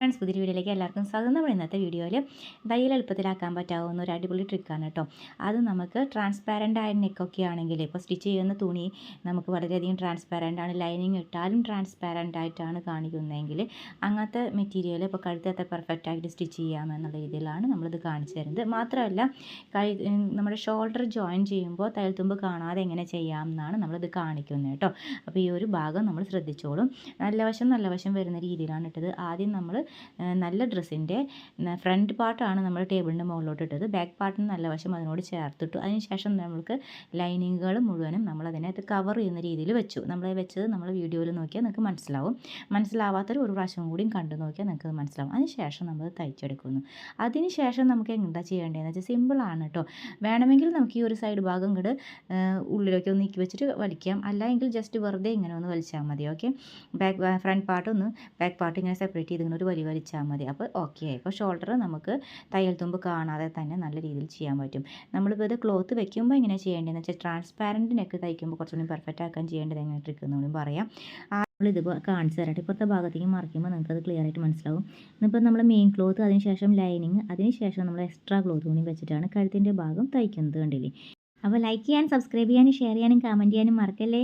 Friends പുതിയ വീഡിയോയിലേക്ക് എല്ലാവർക്കും സ്വാഗതം. നമ്മൾ ഇന്നത്തെ വീഡിയോയിൽ തയ്യൽ എളുപ്പത്തിലാക്കാൻ പറ്റാവുന്ന ഒരു അടിപൊളി ട്രിക്കാണ് കേട്ടോ. അത് നമുക്ക് ട്രാൻസ്പാരന്റ് ആയ നെക്കൊക്കെ ആണെങ്കിൽ ഇപ്പോൾ സ്റ്റിച്ച് ചെയ്യുന്ന തുണി നമുക്ക് വളരെയധികം ട്രാൻസ്പാരന്റ് ആണ്. ലൈനിങ് ഇട്ടാലും ട്രാൻസ്പാരന്റ് ആയിട്ടാണ് കാണിക്കുന്നതെങ്കിൽ അങ്ങനത്തെ മെറ്റീരിയൽ ഇപ്പോൾ കഴുത്തത്തെ പെർഫെക്റ്റ് ആയിട്ട് സ്റ്റിച്ച് ചെയ്യാമെന്നുള്ള രീതിയിലാണ് നമ്മളിത് കാണിച്ചു തരുന്നത്. മാത്രമല്ല നമ്മുടെ ഷോൾഡർ ജോയിൻ ചെയ്യുമ്പോൾ തയ്യൽത്തുമ്പ് കാണാതെ എങ്ങനെ ചെയ്യാം എന്നാണ് നമ്മളിത് കാണിക്കുന്നത് കേട്ടോ. അപ്പോൾ ഈ ഒരു ഭാഗം നമ്മൾ ശ്രദ്ധിച്ചോളും. നല്ല വശം നല്ല വശം വരുന്ന രീതിയിലാണ് ഇട്ടത്. ആദ്യം നമ്മൾ നല്ല ഡ്രസ്സിന്റെ ഫ്രണ്ട് പാർട്ടാണ് നമ്മൾ ടേബിളിന്റെ മുകളിലോട്ട് ഇട്ടത് ബാക്ക് പാർട്ടിന് നല്ല വശം അതിനോട് ചേർത്തിട്ടു. അതിനുശേഷം നമുക്ക് ലൈനിങ്ങുകൾ മുഴുവനും നമ്മൾ അതിനകത്ത് കവർ ചെയ്യുന്ന രീതിയിൽ വെച്ചു. നമ്മൾ വെച്ചത് നമ്മൾ വീഡിയോയിൽ നോക്കിയാൽ നിങ്ങൾക്ക് മനസ്സിലാവും. മനസ്സിലാവാത്തൊരു ഒരു പ്രാവശ്യം കൂടിയും കണ്ടു നോക്കിയാൽ നിങ്ങൾക്ക് മനസ്സിലാവും. അതിനുശേഷം നമ്മൾ തയ്ച്ചെടുക്കുന്നു. അതിനുശേഷം നമുക്ക് എന്താ ചെയ്യേണ്ടതെന്ന് വെച്ചാൽ സിമ്പിളാണ് കേട്ടോ വേണമെങ്കിൽ നമുക്ക് ഈ ഒരു സൈഡ് ഭാഗം ഇങ്ങോട്ട് ഉള്ളിലേക്ക് ഒന്ന് നീക്കി വെച്ചിട്ട് വലിക്കാം. അല്ലെങ്കിൽ ജസ്റ്റ് വെറുതെ ഇങ്ങനെ ഒന്ന് വലിച്ചാൽ മതി. ഓക്കെ ബാക്ക് ഫ്രണ്ട് പാർട്ട് ഒന്ന് ബാക്ക് പാർട്ട് ഇങ്ങനെ സെപ്പറേറ്റ് ചെയ്ത് ഇങ്ങനെ ഒരു വലി വലിച്ചാൽ മതി. അപ്പോൾ ഓക്കെ ആയി. അപ്പോൾ ഷോൾഡർ നമുക്ക് തയ്യൽ തുമ്പ് കാണാതെ തന്നെ നല്ല രീതിയിൽ ചെയ്യാൻ പറ്റും. നമ്മളിപ്പോൾ ഇത് ക്ലോത്ത് വെക്കുമ്പോൾ എങ്ങനെ ചെയ്യേണ്ടതെന്ന് വെച്ചാൽ ട്രാൻസ്പാരന്റ് നെക്ക് തയ്ക്കുമ്പോൾ കുറച്ചുകൂടി പെർഫെക്റ്റ് ആക്കാൻ ചെയ്യേണ്ടത് എങ്ങനെ ട്രിക്ക് എന്നുകൂടി പറയാം. നമ്മളിത് കാണിച്ചു തരട്ടെ ഇപ്പോഴത്തെ ഭാഗത്തേക്ക് മറിക്കുമ്പോൾ അത് ക്ലിയർ ആയിട്ട് മനസ്സിലാവും. ഇന്നിപ്പോൾ നമ്മൾ മെയിൻ ക്ലോത്ത് അതിനുശേഷം ലൈനിങ് അതിനുശേഷം നമ്മൾ എക്സ്ട്രാ ക്ലോത്ത് കൂടി വെച്ചിട്ടാണ് കഴുത്തിന്റെ ഭാഗം തയ്ക്കുന്നത് കണ്ടില്ലേ? അപ്പോൾ ലൈക്ക് ചെയ്യാൻ സബ്സ്ക്രൈബ് ചെയ്യാനും ഷെയർ ചെയ്യാനും കമന്റ് ചെയ്യാനും മറക്കല്ലേ?